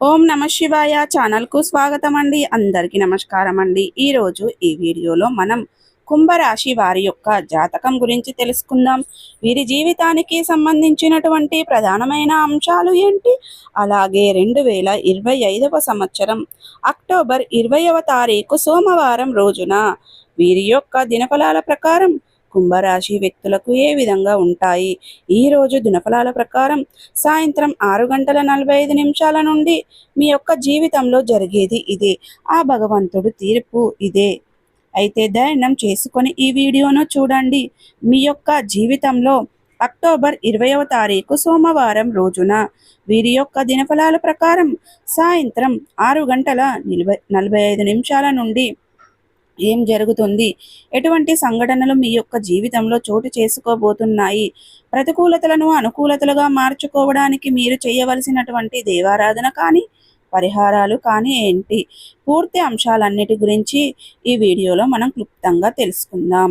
ఓం నమ శివాయ ఛానల్కు స్వాగతం అండి అందరికీ నమస్కారం అండి ఈరోజు ఈ వీడియోలో మనం కుంభరాశి వారి యొక్క జాతకం గురించి తెలుసుకుందాం. వీరి జీవితానికి సంబంధించినటువంటి ప్రధానమైన అంశాలు ఏంటి? అలాగే రెండు వేల ఇరవై ఐదవ సంవత్సరం అక్టోబర్ ఇరవైవ తారీఖు సోమవారం రోజున వీరి యొక్క దినఫలాల ప్రకారం కుంభరాశి వ్యక్తులకు ఏ విధంగా ఉంటాయి? ఈ రోజు దినఫలాల ప్రకారం సాయంత్రం ఆరు గంటల నలభై ఐదు నిమిషాల నుండి మీ యొక్క జీవితంలో జరిగేది ఇదే. ఆ భగవంతుడు తీర్పు ఇదే. అయితే ధైర్యం చేసుకొని ఈ వీడియోను చూడండి. మీ యొక్క జీవితంలో అక్టోబర్ ఇరవైవ తారీఖు సోమవారం రోజున వీరి యొక్క దినఫలాల ప్రకారం సాయంత్రం ఆరు గంటల నలభై ఐదు నిమిషాల నుండి ఏం జరుగుతుంది? ఎటువంటి సంఘటనలు మీ యొక్క జీవితంలో చోటు చేసుకోబోతున్నాయి? ప్రతికూలతలను అనుకూలతలుగా మార్చుకోవడానికి మీరు చేయవలసినటువంటి దేవారాధన కానీ పరిహారాలు కానీ ఏంటి? పూర్తి అంశాలన్నిటి గురించి ఈ వీడియోలో మనం క్లుప్తంగా తెలుసుకుందాం.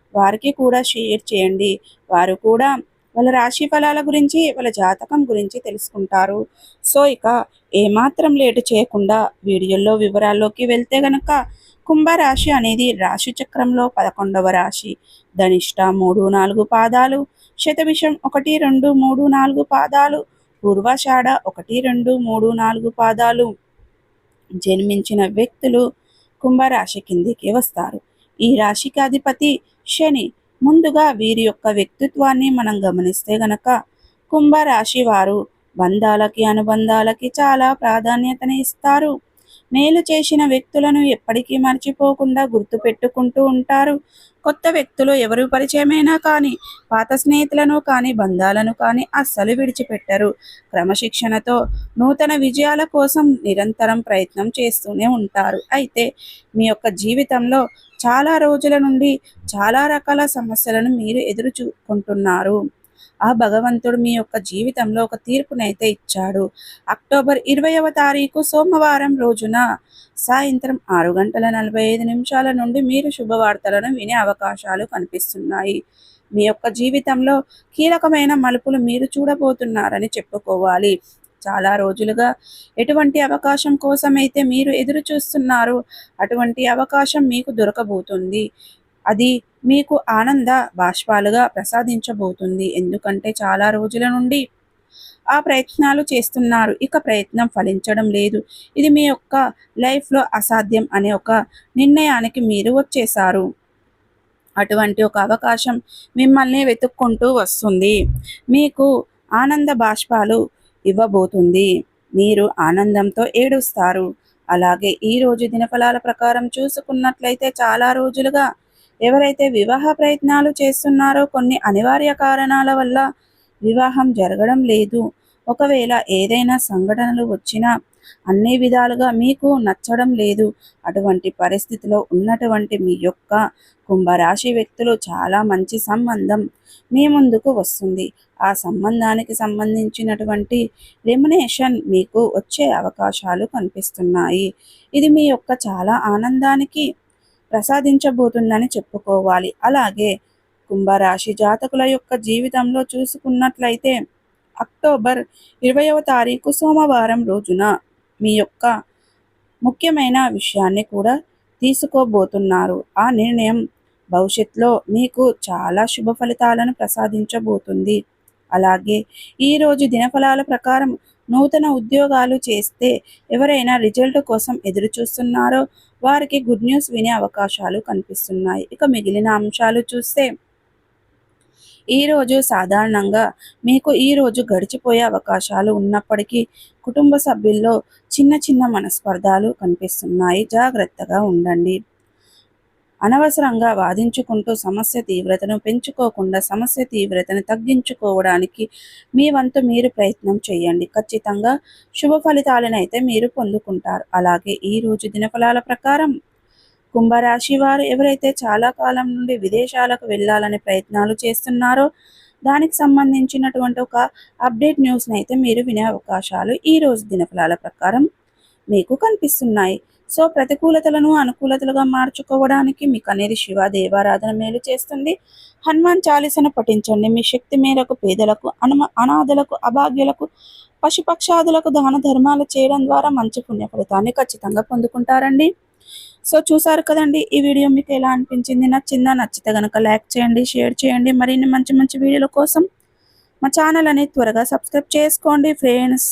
వారికి కూడా షేర్ చేయండి. వారు కూడా వాళ్ళ రాశి ఫలాల గురించి వాళ్ళ జాతకం గురించి తెలుసుకుంటారు. సో ఇక ఏమాత్రం లేటు చేయకుండా వీడియోల్లో వివరాల్లోకి వెళ్తే గనక కుంభరాశి అనేది రాశి చక్రంలో పదకొండవ రాశి. ధనిష్ట మూడు నాలుగు పాదాలు శతవిషం ఒకటి రెండు మూడు నాలుగు పాదాలు పూర్వాషాఢ ఒకటి రెండు మూడు నాలుగు పాదాలు. జన్మించిన వ్యక్తులు కుంభరాశి కిందికి వస్తారు. ఈ రాశికి అధిపతి శని ముందుగా వీరి యొక్క వ్యక్తిత్వాన్ని మనం గమనిస్తే గనక కుంభరాశి వారు బంధాలకి అనుబంధాలకి చాలా ప్రాధాన్యతని ఇస్తారు. మేలు చేసిన వ్యక్తులను ఎప్పటికీ మర్చిపోకుండా గుర్తు పెట్టుకుంటూ ఉంటారు. కొత్త వ్యక్తులు ఎవరు పరిచయమైనా కానీ పాత స్నేహితులను కానీ బంధాలను కానీ అస్సలు విడిచిపెట్టరు. క్రమశిక్షణతో నూతన విజయాల కోసం నిరంతరం ప్రయత్నం చేస్తూనే ఉంటారు. అయితే మీ యొక్క జీవితంలో చాలా రోజుల నుండి చాలా రకాల సమస్యలను మీరు ఎదురు చూకుంటున్నారు ఆ భగవంతుడు మీ యొక్క జీవితంలో ఒక తీర్పునైతే ఇచ్చాడు. అక్టోబర్ ఇరవైవ తారీఖు సోమవారం రోజున సాయంత్రం ఆరు గంటల నలభై ఐదు నిమిషాల నుండి మీరు శుభవార్తలను వినే అవకాశాలు కనిపిస్తున్నాయి. మీ యొక్క జీవితంలో కీలకమైన మలుపులు మీరు చూడబోతున్నారని చెప్పుకోవాలి. చాలా రోజులుగా ఎటువంటి అవకాశం కోసమైతే మీరు ఎదురు చూస్తున్నారు అటువంటి అవకాశం మీకు దొరకబోతుంది. అది మీకు ఆనంద బాష్పాలుగా ప్రసాదించబోతుంది. ఎందుకంటే చాలా రోజుల నుండి ఆ ప్రయత్నాలు చేస్తున్నారు. ఇక ప్రయత్నం ఫలించడం లేదు. ఇది మీ యొక్క లైఫ్లో అసాధ్యం అనే ఒక నిర్ణయానికి మీరు వచ్చేసారు అటువంటి ఒక అవకాశం మిమ్మల్ని వెతుక్కుంటూ వస్తుంది. మీకు ఆనంద బాష్పాలు ఇవ్వబోతుంది. మీరు ఆనందంతో ఏడుస్తారు. అలాగే ఈ రోజు దినఫలాల ప్రకారం చూసుకున్నట్లయితే చాలా రోజులుగా ఎవరైతే వివాహ ప్రయత్నాలు చేస్తున్నారో కొన్ని అనివార్య కారణాల వల్ల వివాహం జరగడం లేదు. ఒకవేళ ఏదైనా సంఘటనలు వచ్చినా అన్ని విధాలుగా మీకు నచ్చడం లేదు. అటువంటి పరిస్థితిలో ఉన్నటువంటి మీ యొక్క కుంభరాశి వ్యక్తులు చాలా మంచి సంబంధం మీ ముందుకు వస్తుంది. ఆ సంబంధానికి సంబంధించినటువంటి రెమినేషన్ మీకు వచ్చే అవకాశాలు కనిపిస్తున్నాయి. ఇది మీ యొక్క చాలా ఆనందానికి ప్రసాదించబోతుందని చెప్పుకోవాలి. అలాగే కుంభరాశి జాతకుల యొక్క జీవితంలో చూసుకున్నట్లయితే అక్టోబర్ ఇరవయవ తారీఖు సోమవారం రోజున మీ యొక్క ముఖ్యమైన విషయాన్ని కూడా తీసుకోబోతున్నారు. ఆ నిర్ణయం భవిష్యత్తులో మీకు చాలా శుభ ఫలితాలను ప్రసాదించబోతుంది. అలాగే ఈరోజు దినఫలాల ప్రకారం నూతన ఉద్యోగాలు చేస్తే ఎవరైనా రిజల్ట్ కోసం ఎదురు చూస్తున్నారో వారికి గుడ్ న్యూస్ వినే అవకాశాలు కనిపిస్తున్నాయి. ఇక మిగిలిన అంశాలు చూస్తే ఈరోజు సాధారణంగా మీకు ఈరోజు గడిచిపోయే అవకాశాలు ఉన్నప్పటికీ కుటుంబ సభ్యుల్లో చిన్న చిన్న మనస్పర్ధాలు కనిపిస్తున్నాయి. జాగ్రత్తగా ఉండండి. అనవసరంగా వాదించుకుంటూ సమస్య తీవ్రతను పెంచుకోకుండా సమస్య తీవ్రతను తగ్గించుకోవడానికి మీ వంతు మీరు ప్రయత్నం చేయండి. ఖచ్చితంగా శుభ ఫలితాలను అయితే మీరు పొందుకుంటారు. అలాగే ఈ రోజు దినఫలాల ప్రకారం కుంభరాశి వారు ఎవరైతే చాలా కాలం నుండి విదేశాలకు వెళ్ళాలని ప్రయత్నాలు చేస్తున్నారో దానికి సంబంధించినటువంటి ఒక అప్డేట్ న్యూస్ని అయితే మీరు వినే అవకాశాలు ఈ రోజు దినఫలాల ప్రకారం మీకు కనిపిస్తున్నాయి. సో ప్రతికూలతలను అనుకూలతలుగా మార్చుకోవడానికి మీకు అనేది శివ దేవారాధన మేలు చేస్తుంది. హనుమాన్ చాలీసను పఠించండి. మీ శక్తి మేరకు పేదలకు అనుమ అనాథలకు అభాగ్యులకు పశుపక్షాదులకు దాన ధర్మాలు చేయడం ద్వారా మంచి పుణ్య ఫలితాన్ని ఖచ్చితంగా పొందుకుంటారండి. సో చూసారు కదండి ఈ వీడియో మీకు ఎలా అనిపించింది? నచ్చిందా? నచ్చితే కనుక లైక్ చేయండి షేర్ చేయండి. మరిన్ని మంచి మంచి వీడియోల కోసం మా ఛానల్ అనేది త్వరగా సబ్స్క్రైబ్ చేసుకోండి. ఫ్రెండ్స్